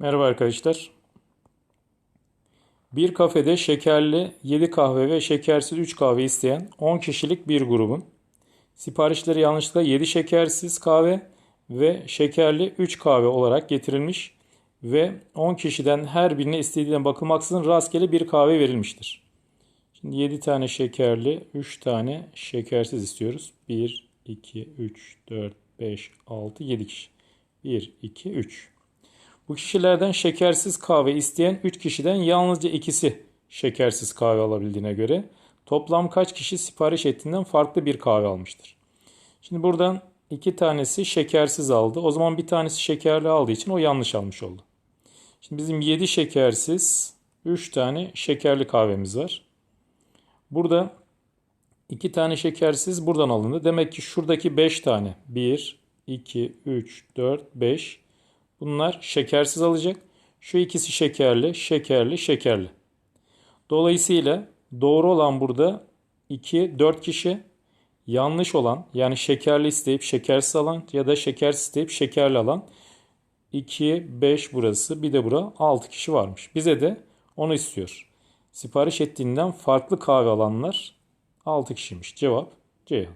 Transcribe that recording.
Merhaba arkadaşlar. Bir kafede şekerli 7 kahve ve şekersiz 3 kahve isteyen 10 kişilik bir grubun siparişleri yanlışlıkla 7 şekersiz kahve ve şekerli 3 kahve olarak getirilmiş ve 10 kişiden her birine istediğine bakılmaksızın rastgele bir kahve verilmiştir. Şimdi 7 tane şekerli, 3 tane şekersiz istiyoruz. 1, 2, 3, 4, 5, 6, 7 kişi. 1, 2, 3. Bu kişilerden şekersiz kahve isteyen 3 kişiden yalnızca ikisi şekersiz kahve alabildiğine göre toplam kaç kişi sipariş ettiğinden farklı bir kahve almıştır? Şimdi buradan iki tanesi şekersiz aldı. O zaman bir tanesi şekerli aldığı için o yanlış almış oldu. Şimdi bizim 7 şekersiz 3 tane şekerli kahvemiz var. Burada iki tane şekersiz buradan alındı. Demek ki şuradaki 5 tane 1, 2, 3, 4, 5 Bunlar şekersiz alacak. Şu ikisi şekerli, şekerli, şekerli. Dolayısıyla doğru olan burada 2, 4 kişi. Yanlış olan yani şekerli isteyip şekersiz alan ya da şekersiz isteyip şekerli alan 2, 5 burası bir de bura 6 kişi varmış. Bize de onu istiyor. Sipariş ettiğinden farklı kahve alanlar 6 kişiymiş. Cevap C.